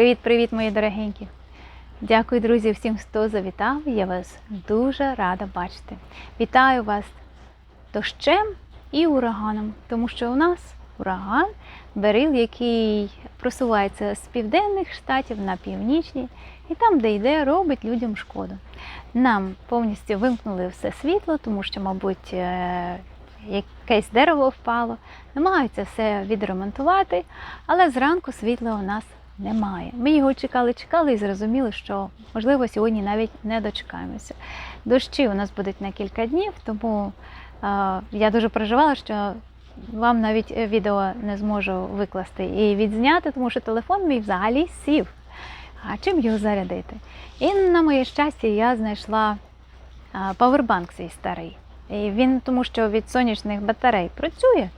Привіт-привіт, мої дорогенькі! Дякую, друзі, всім, хто завітав. Я вас дуже рада бачити. Вітаю вас дощем і ураганом, тому що у нас ураган Берил, який просувається з південних штатів на північні, і там, де йде, робить людям шкоду. Нам повністю вимкнули все світло, тому що, мабуть, е, якесь дерево впало, намагаються все відремонтувати, але зранку світла у нас немає. Ми його чекали, чекали і зрозуміли, що можливо сьогодні навіть не дочекаємося. Дощі у нас будуть на кілька днів, тому е, я дуже переживала, що вам навіть відео не зможу викласти і відзняти, тому що телефон мій взагалі сів. А чим його зарядити? І на моє щастя, я знайшла павербанк цей старий. І він, тому що від сонячних батарей працює.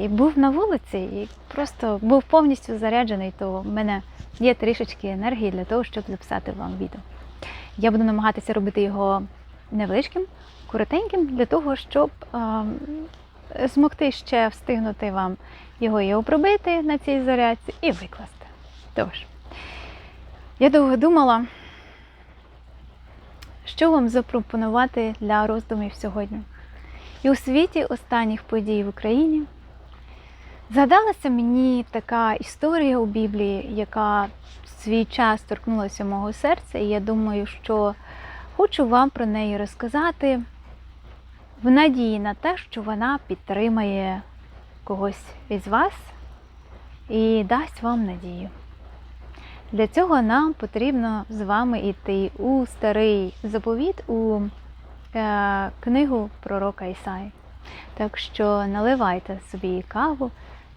І був на вулиці, і просто був повністю заряджений, то в мене є трішечки енергії для того, щоб записати вам відео. Я буду намагатися робити його невеличким, коротеньким, для того, щоб а, змогти ще встигнути вам його і обробити на цій зарядці і викласти. Тож, я довго думала, що вам запропонувати для роздумів сьогодні. І у світі останніх подій в Україні згадалася мені така історія у Біблії, яка в свій час торкнулася мого серця, і я думаю, що хочу вам про неї розказати в надії на те, що вона підтримає когось із вас і дасть вам надію. Для цього нам потрібно з вами йти у старий заповіт у книгу пророка Ісаї. Так що наливайте собі каву,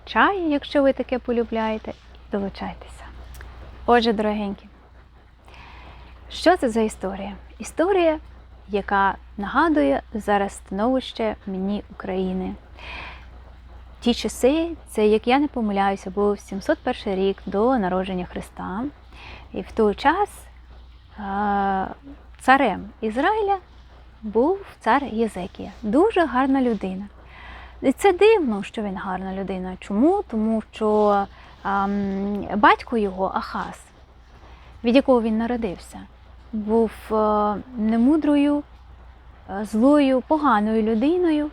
чай, якщо ви таке полюбляєте, і долучайтеся. Отже, дорогенькі, що це за історія? Історія, яка нагадує зараз становище мені України. Ті часи, це, як я не помиляюся, був 701 рік до народження Христа. І в той час е, царем Ізраїля був цар Єзекія. Дуже гарна людина. І це дивно, що він гарна людина. Чому? Тому що ем, батько його, Ахаз, від якого він народився, був е, немудрою, е, злою, поганою людиною.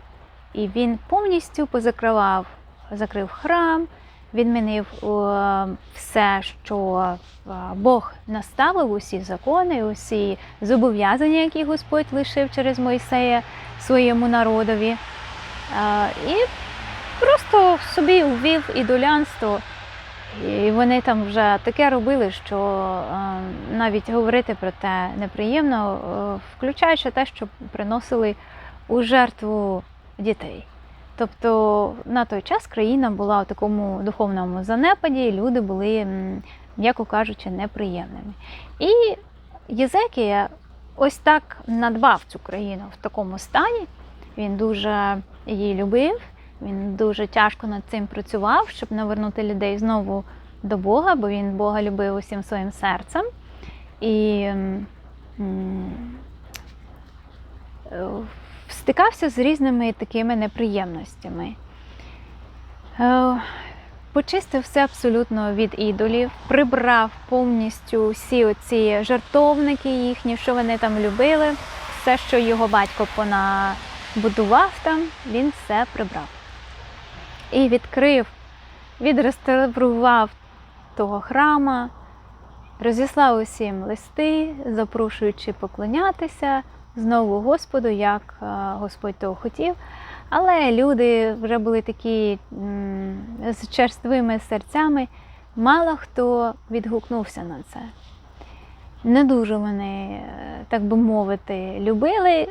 І він повністю позакривав, закрив храм, відмінив е, все, що е, Бог наставив, усі закони, усі зобов'язання, які Господь лишив через Мойсея своєму народові. Е, І просто собі ввів ідолянство. І вони там вже таке робили, що навіть говорити про те неприємно, включаючи те, що приносили у жертву дітей. Тобто на той час країна була в такому духовному занепаді, і люди були, м'яко кажучи, неприємними. І Єзекія ось так надбав цю країну в такому стані. Він дуже її любив, він дуже тяжко над цим працював, щоб навернути людей знову до Бога, бо він Бога любив усім своїм серцем. І стикався з різними такими неприємностями. Е, почистив все абсолютно від ідолів, прибрав повністю всі оці жартовники їхні, що вони там любили, все, що його батько понабудував там, він все прибрав. І відкрив, відреставрував того храма, розіслав усім листи, запрошуючи поклонятися знову Господу, як Господь того хотів. Але люди вже були такі з черствими серцями, мало хто відгукнувся на це. Не дуже вони, так би мовити, любили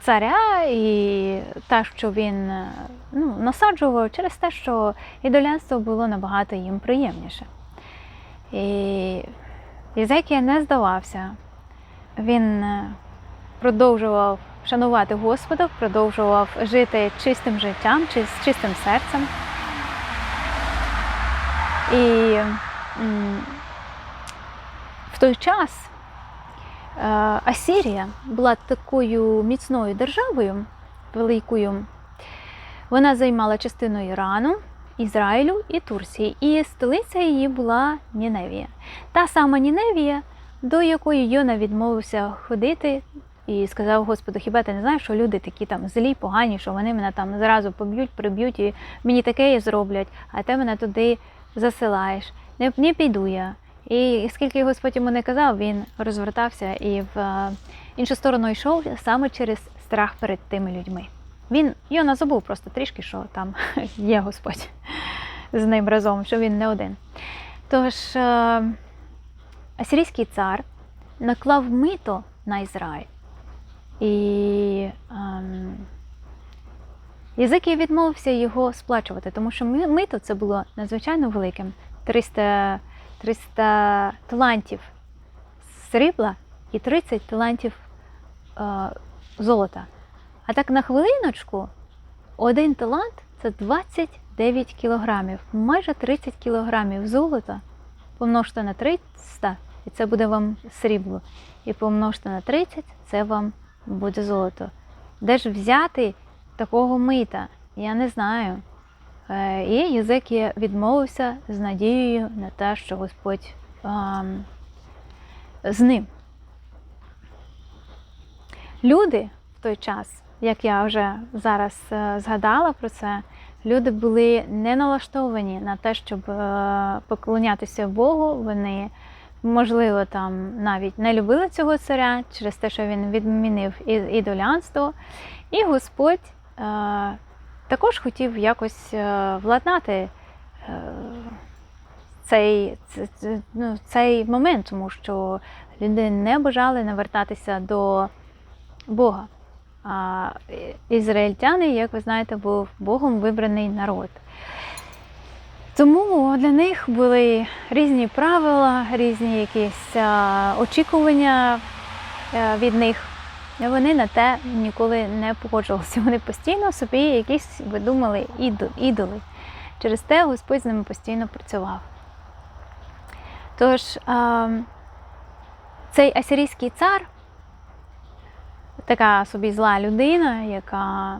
царя і те, що він ну, насаджував через те, що ідолянство було набагато їм приємніше. І Єзекія не здавався. Він продовжував шанувати Господа, продовжував жити чистим життям, з чистим серцем. І в той час е, Асірія була такою міцною державою, великою. Вона займала частину Ірану, Ізраїлю і Турції, і столиця її була Ніневія. Та сама Ніневія, до якої Йона відмовився ходити і сказав Господу, хіба ти не знаєш, що люди такі там злі, погані, що вони мене там зразу поб'ють, приб'ють і мені таке і зроблять, а ти мене туди засилаєш. Не, не піду я. І скільки Господь йому не казав, він розвертався і в е, іншу сторону йшов саме через страх перед тими людьми. Він Йона забув просто трішки, що там є Господь з ним разом, що він не один. Тож е, асирійський цар наклав мито на Ізраїль. І ем, Єзикій відмовився його сплачувати, тому що мито це було надзвичайно великим 300, 300 талантів срібла і 30 талантів е, золота. А так на хвилиночку один талант це 29 кілограмів, майже 30 кілограмів золота помножте на 300, і це буде вам срібло. І помножте на 30, це вам буде золото. Де ж взяти такого мита? Я не знаю. Е, І Єзекія відмовився з надією на те, що Господь ем, з ним. Люди в той час, як я вже зараз е, згадала про це, люди були не налаштовані на те, щоб е, поклонятися Богу. Вони, можливо, там навіть не любили цього царя через те, що він відмінив ідолянство. І Господь е, також хотів якось е, владнати е, цей, ну, цей момент, тому що люди не бажали навертатися до Бога. А ізраїльтяни, як ви знаєте, був Богом вибраний народ. Тому для них були різні правила, різні якісь очікування е, від них. Вони на те ніколи не погоджувалися. Вони постійно собі якісь видумали ідоли. Через те Господь з ними постійно працював. Тож цей асирійський цар така собі зла людина, яка,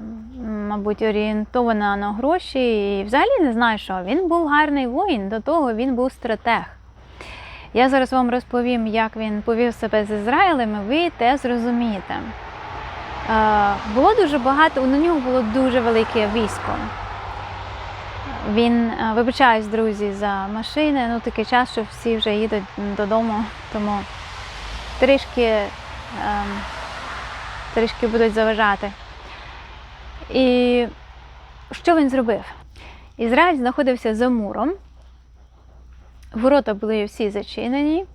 мабуть, орієнтована на гроші і взагалі не знаю, що він був гарний воїн, до того він був стратег. Я зараз вам розповім, як він повів себе з Ізраїлем, і ви те зрозумієте. Е, Було дуже багато, у нього було дуже велике військо. Він, е, вибачаюсь, друзі, за машини, ну такий час, що всі вже їдуть додому, тому трішки, ем, трішки будуть заважати. І що він зробив? Ізраїль знаходився за муром, ворота були всі зачинені.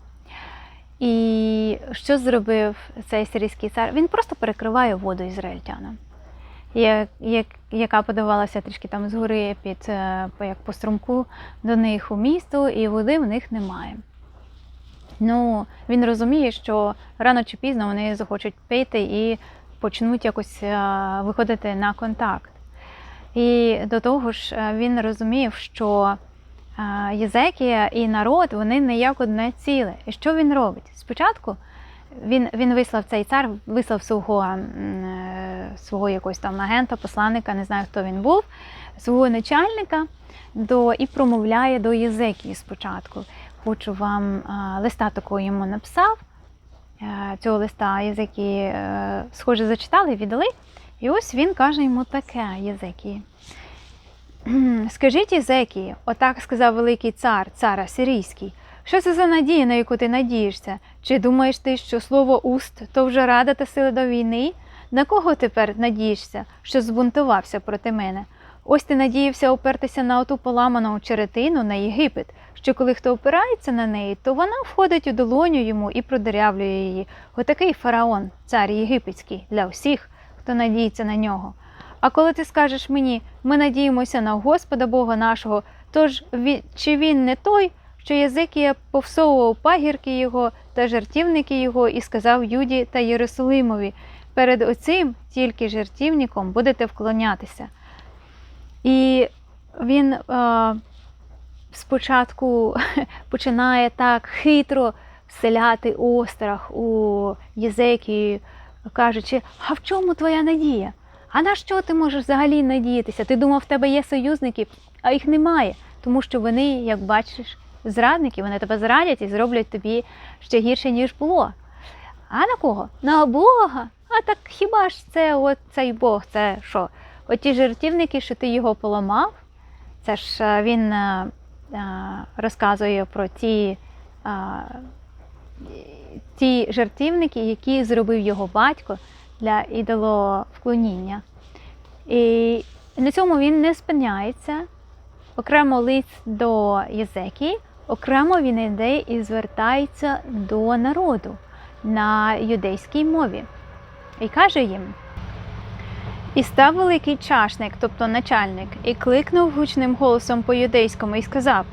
І що зробив цей сирійський цар? Він просто перекриває воду ізраїльтянам, як, як, яка подавалася трішки там згори під е, як по струмку до них у місто, і води в них немає. Ну, він розуміє, що рано чи пізно вони захочуть пити і почнуть якось е, виходити на контакт. І до того ж, е, він розумів, що е, Єзекія і народ вони не як одне ціле. І що він робить? Спочатку він, він вислав цей цар, вислав свого, свого якогось там агента, посланника, не знаю, хто він був, свого начальника до, і промовляє до Єзекії спочатку. Хочу вам е, листа такого йому написав. Е, Цього листа Єзекії, е, схоже, зачитали, віддали. І ось він каже йому таке Єзекії. Скажіть Єзекії, отак сказав великий цар, цар Сирійський. Що це за надія, на яку ти надієшся? Чи думаєш ти, що слово уст то вже рада та сила до війни? На кого тепер надієшся, що збунтувався проти мене? Ось ти надіявся опертися на оту поламану черетину на Єгипет, що коли хто опирається на неї, то вона входить у долоню йому і продерявлює її. Отакий фараон, цар єгипетський, для всіх, хто надіється на нього. А коли ти скажеш мені, ми надіємося на Господа Бога нашого, тож чи він не той, що Єзикія повсовував пагірки його та жертівники його і сказав Юді та Єрусалимові, перед оцим тільки жертівником будете вклонятися. І він е, спочатку починає так хитро вселяти острах у Єзекію, кажучи, а в чому твоя надія? А на що ти можеш взагалі надіятися? Ти думав, в тебе є союзники, а їх немає, тому що вони, як бачиш, зрадники, вони тебе зрадять і зроблять тобі ще гірше, ніж було. А на кого? На Бога. А так хіба ж це от цей Бог? Це що? Оті жертівники, що ти його поламав? Це ж е, він е, е, розказує про ті, ті жертівники, які зробив його батько для ідоловклоніння. І на цьому він не спиняється. Окремо лист до Єзекії, окремо він йде і звертається до народу на юдейській мові. І каже їм: І став великий чашник, тобто начальник, і кликнув гучним голосом по юдейському і сказав: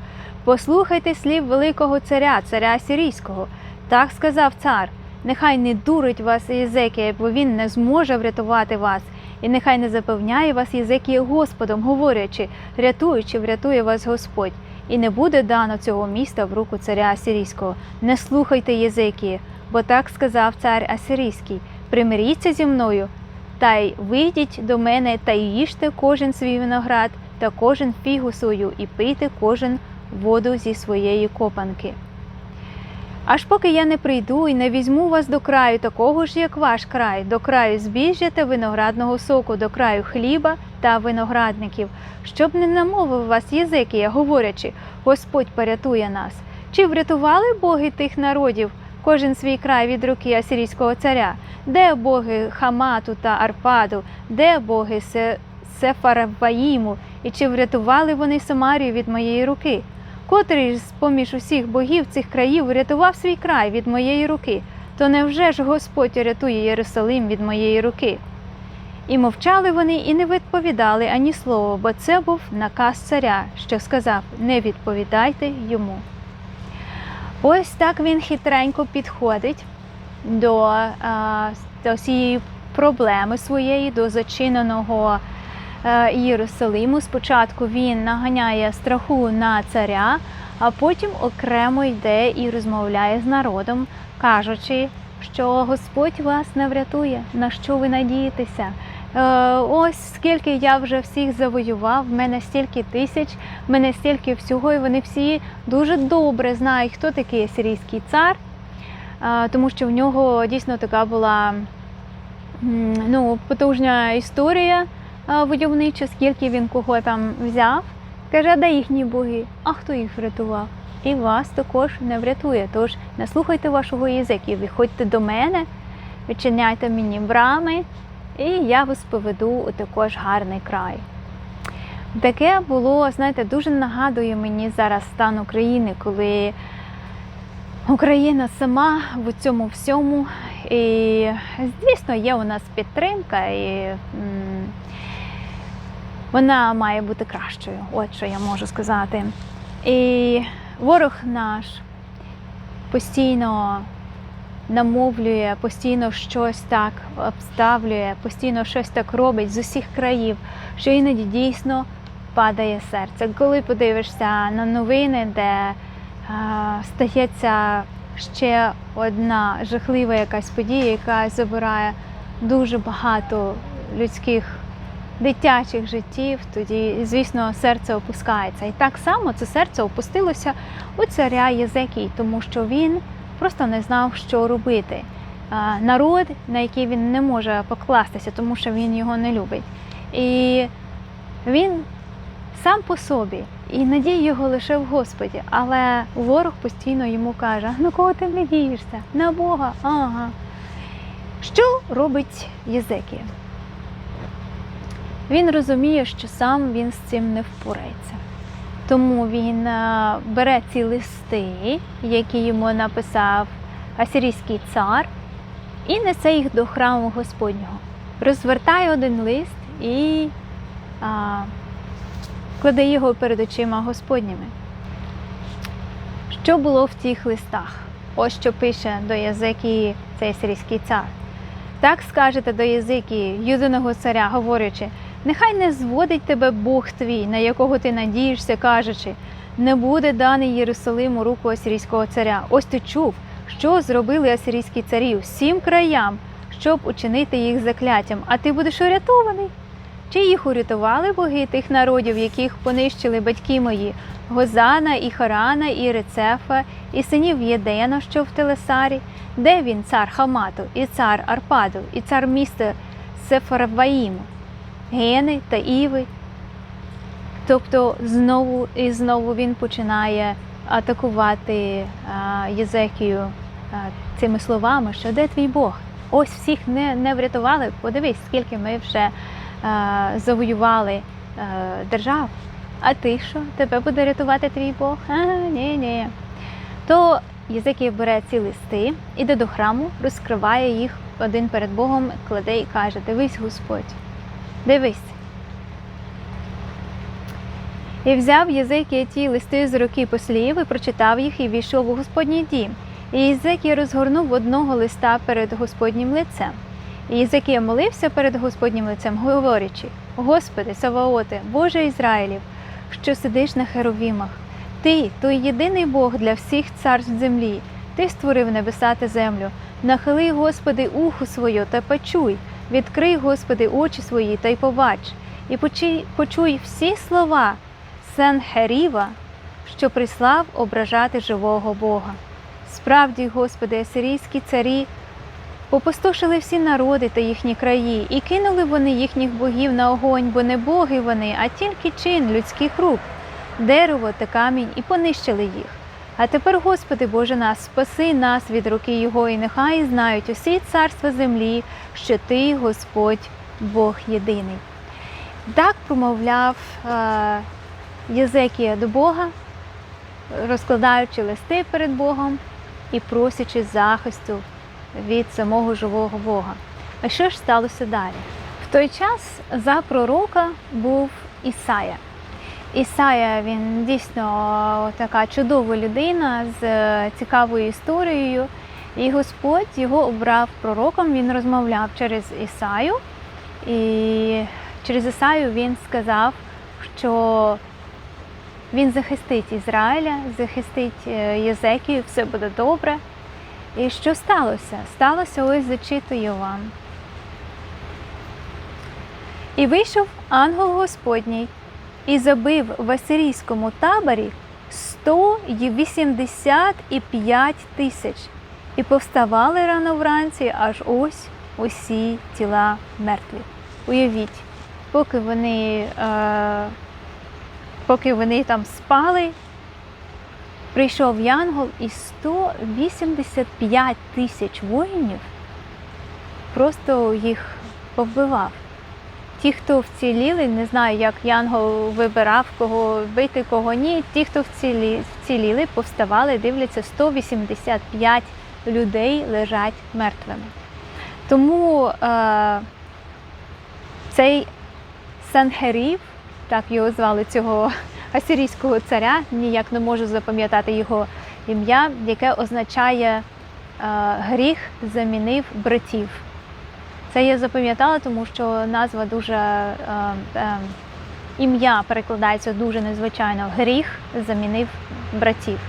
Послухайте слів великого царя, царя Сирійського. Так сказав цар. Нехай не дурить вас Єзекія, бо він не зможе врятувати вас, і нехай не запевняє вас Єзекія Господом, говорячи, рятуючи, врятує вас Господь, і не буде дано цього міста в руку царя Асирійського. Не слухайте Єзекії, бо так сказав цар Асирійський: примиріться зі мною, та й вийдіть до мене та й їжте кожен свій виноград та кожен фігу свою, і пийте кожен воду зі своєї копанки. Аж поки я не прийду і не візьму вас до краю, такого ж, як ваш край, до краю збіжжя та виноградного соку, до краю хліба та виноградників, щоб не намовив вас Єзекія, говорячи, Господь порятує нас. Чи врятували боги тих народів, кожен свій край від руки асирійського царя? Де боги Хамату та Арпаду, де боги Се- Сефарваїму, і чи врятували вони Самарію від моєї руки? Котрий з-поміж усіх богів цих країв врятував свій край від моєї руки, то невже ж Господь рятує Єрусалим від моєї руки? І мовчали вони і не відповідали ані слова, бо це був наказ царя, що сказав: не відповідайте йому. Ось так він хитренько підходить до, а, до цієї проблеми своєї, до зачиненого е, Єрусалиму. Спочатку він наганяє страху на царя, а потім окремо йде і розмовляє з народом, кажучи, що Господь вас не врятує, на що ви надієтеся. Е, Ось скільки я вже всіх завоював, в мене стільки тисяч, в мене стільки всього, і вони всі дуже добре знають, хто такий сирійський цар, е, тому що в нього дійсно така була ну, потужна історія е, войовнича, скільки він кого там взяв. Каже, де їхні боги? А хто їх врятував? І вас також не врятує. Тож не слухайте вашого язиків, виходьте до мене, відчиняйте мені брами, і я вас поведу у також гарний край. Таке було, знаєте, дуже нагадує мені зараз стан України, коли Україна сама в цьому всьому. І, звісно, є у нас підтримка, і вона має бути кращою. От що я можу сказати. І ворог наш постійно намовлює, постійно щось так обставлює, постійно щось так робить з усіх країв, що іноді дійсно падає серце. Коли подивишся на новини, де е, стається ще одна жахлива якась подія, яка забирає дуже багато людських дитячих життів, тоді, звісно, серце опускається. І так само це серце опустилося у царя Єзекій, тому що він просто не знав, що робити. Народ, на який він не може покластися, тому що він його не любить. І він сам по собі, і надій його лише в Господі. Але ворог постійно йому каже: на кого ти надієшся? На Бога. Ага. Що робить Єзекія? Він розуміє, що сам він з цим не впорається. Тому він е, бере ці листи, які йому написав асирійський цар, і несе їх до храму Господнього. Розвертає один лист і а, кладе його перед очима Господніми. Що було в тих листах? Ось що пише до Язикії цей сирійський цар. Так скажете до Язикії, юдиного царя, говорячи, нехай не зводить тебе Бог твій, на якого ти надієшся, кажучи, не буде даний Єрусалим у руку асирійського царя. Ось ти чув, що зробили асирійські царі всім краям, щоб учинити їх закляттям, а ти будеш урятований. Чи їх урятували боги тих народів, яких понищили батьки мої, Гозана, і Харана, і Рецефа, і синів Єдена, що в Телесарі, де він цар Хамату, і цар Арпаду, і цар міста Сефарваїму, Гени та Іви. Тобто знову і знову він починає атакувати Єзекію цими словами, що де твій Бог? Ось всіх не, не врятували. Подивись, скільки ми вже а, завоювали а, держав. А ти що? Тебе буде рятувати твій Бог? А, ні, ні. То Єзекія бере ці листи, іде до храму, розкриває їх один перед Богом, кладе і каже: Дивись, Господь, дивись. І взяв Єзекія ті листи з руки послів і прочитав їх, і війшов у Господній дім. І Єзекія розгорнув одного листа перед Господнім лицем. І Єзекія молився перед Господнім лицем, говорячи: Господи, Саваоте, Боже Ізраїлів, що сидиш на херовімах, Ти, той єдиний Бог для всіх царств землі, Ти створив небеса та землю. Нахили, Господи, ухо своє та почуй, відкрий, Господи, очі свої та й побач, і почуй, всі слова Сенхеріва, що прислав ображати живого Бога. Справді, Господи, асирійські царі попустошили всі народи та їхні краї, і кинули вони їхніх богів на огонь, бо не боги вони, а тільки чин людських рук, дерево та камінь, і понищили їх. А тепер, Господи Боже нас, спаси нас від руки Його, і нехай знають усі царства землі, що Ти, Господь, Бог єдиний. Так промовляв е, Єзекія до Бога, розкладаючи листи перед Богом і просячи захисту від самого живого Бога. А що ж сталося далі? В той час за пророка був Ісая. Ісая він дійсно така чудова людина з е, цікавою історією. І Господь його обрав пророком, він розмовляв через Ісаю. І через Ісаю він сказав, що він захистить Ізраїля, захистить е, Єзекію, все буде добре. І що сталося? Сталося ось зачитую вам. І вийшов ангел Господній і забив в асирійському таборі 185 тисяч, і повставали рано вранці аж ось усі тіла мертві. Уявіть, поки вони, е, поки вони там спали, прийшов Янгол і 185 тисяч воїнів просто їх повбивав. Ті, хто вціліли, не знаю, як Янгол вибирав, кого бити, кого ні. Ті, хто вцілі, вціліли, повставали, дивляться, 185 людей лежать мертвими. Тому е, цей Санхерів, так його звали цього асирійського царя, ніяк не можу запам'ятати його ім'я, яке означає е, гріх замінив братів. Це я запам'ятала, тому що назва дуже е, е, ім'я перекладається дуже незвичайно. Гріх замінив братів.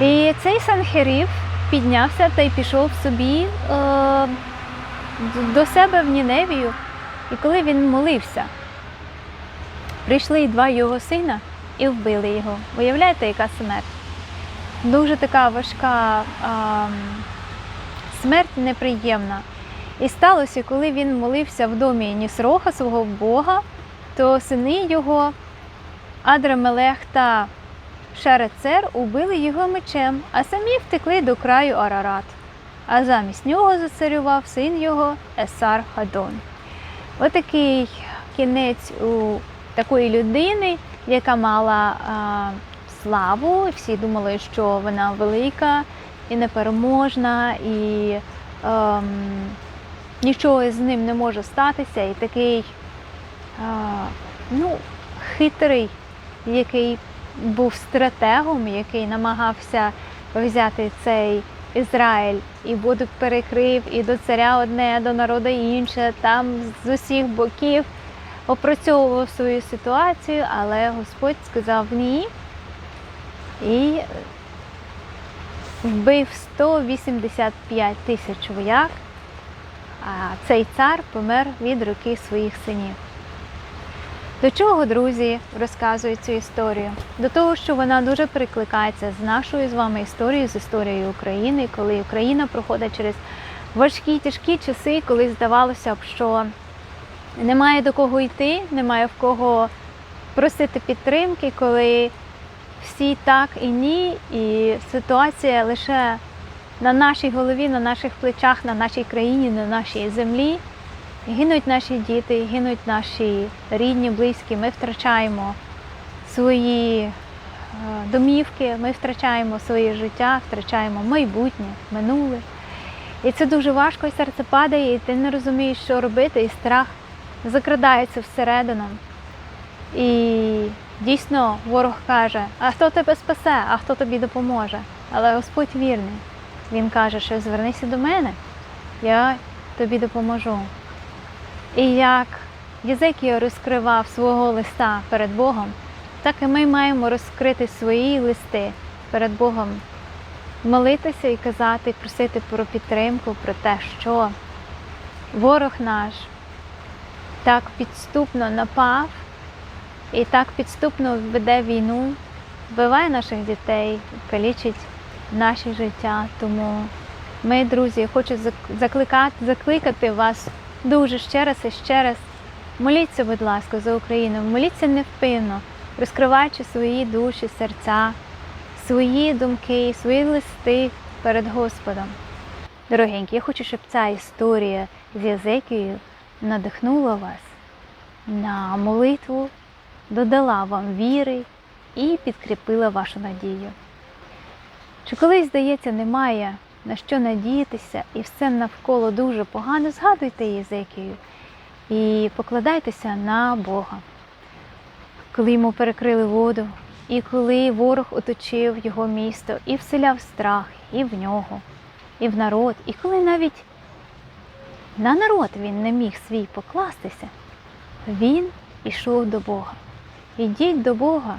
І цей Санхерів піднявся та й пішов собі е, до себе в Ніневію. І коли він молився, прийшли два його сина і вбили його. Уявляєте, яка смерть? Дуже така важка е, смерть неприємна. І сталося, коли він молився в домі Нісроха, свого Бога, то сини його, Адрамелех та Шерецер, убили його мечем, а самі втекли до краю Арарат. А замість нього зацарював син його Есар Хадон. Отакий кінець у такої людини, яка мала а, славу. Всі думали, що вона велика і непереможна, і ем, нічого з ним не може статися. І такий а, ну, хитрий, який був стратегом, який намагався взяти цей Ізраїль і воду перекрив, і до царя одне, до народу інше, там з усіх боків опрацьовував свою ситуацію, але Господь сказав ні і вбив 185 тисяч вояк цей цар помер від руки своїх синів. До чого, друзі, розказують цю історію? До того, що вона дуже перекликається з нашою з вами історією, з історією України, коли Україна проходить через важкі, тяжкі часи, коли здавалося б, що немає до кого йти, немає в кого просити підтримки, коли всі так і ні, і ситуація лише на нашій голові, на наших плечах, на нашій країні, на нашій землі. Гинуть наші діти, гинуть наші рідні, близькі. Ми втрачаємо свої е, домівки, ми втрачаємо своє життя, втрачаємо майбутнє, минуле. І це дуже важко, і серце падає, і ти не розумієш, що робити, і страх закрадається всередину. І дійсно ворог каже, а хто тебе спасе, а хто тобі допоможе. Але Господь вірний. Він каже, що звернися до мене, я тобі допоможу. І як Єзекія розкривав свого листа перед Богом, так і ми маємо розкрити свої листи перед Богом, молитися і казати, просити про підтримку, про те, що ворог наш так підступно напав і так підступно веде війну, вбиває наших дітей, калічить наші життя. Тому ми, друзі, хочу зак- закликати, закликати вас дуже ще раз і ще раз. Моліться, будь ласка, за Україну, моліться невпинно, розкриваючи свої душі, серця, свої думки, свої листи перед Господом. Дорогенькі, я хочу, щоб ця історія з Язекією надихнула вас на молитву, додала вам віри і підкріпила вашу надію. Чи колись, здається, немає на що надіятися, і все навколо дуже погано, згадуйте Єзекію і покладайтеся на Бога. Коли йому перекрили воду, і коли ворог оточив його місто і вселяв страх і в нього, і в народ, і коли навіть на народ він не міг свій покластися, він ішов до Бога. Ідіть до Бога,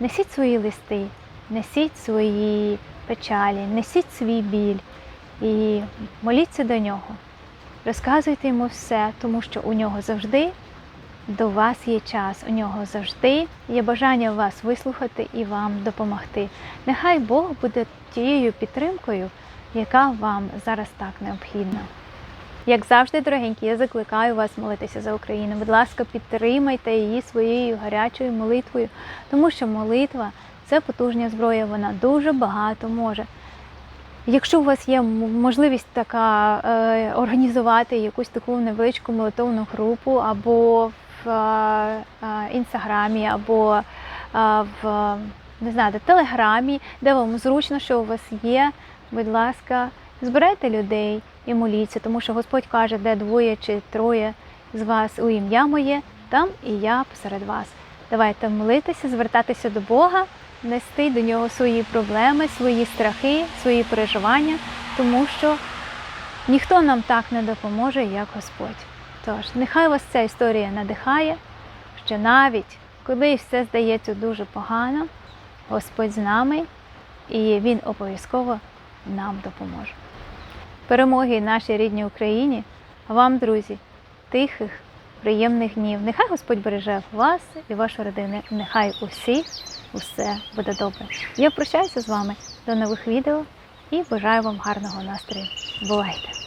несіть свої листи, несіть свої печалі, несіть свій біль і моліться до нього. Розказуйте йому все, тому що у нього завжди до вас є час, у нього завжди є бажання вас вислухати і вам допомогти. Нехай Бог буде тією підтримкою, яка вам зараз так необхідна. Як завжди, дорогенькі, я закликаю вас молитися за Україну. Будь ласка, підтримайте її своєю гарячою молитвою, тому що молитва це потужна зброя, вона дуже багато може. Якщо у вас є можливість така е, організувати якусь таку невеличку молитовну групу, або в е, е, інстаграмі, або е, в не знаю, телеграмі, де вам зручно, що у вас є, будь ласка, збирайте людей і моліться, тому що Господь каже, де двоє чи троє з вас у ім'я моє, там і я посеред вас. Давайте молитися, звертатися до Бога, нести до нього свої проблеми, свої страхи, свої переживання, тому що ніхто нам так не допоможе, як Господь. Тож, нехай вас ця історія надихає, що навіть коли все здається дуже погано, Господь з нами і Він обов'язково нам допоможе. Перемоги нашій рідній Україні, вам, друзі, тихих, приємних днів. Нехай Господь береже вас і вашу родину. Нехай у всіх усе буде добре. Я прощаюся з вами до нових відео і бажаю вам гарного настрою. Бувайте!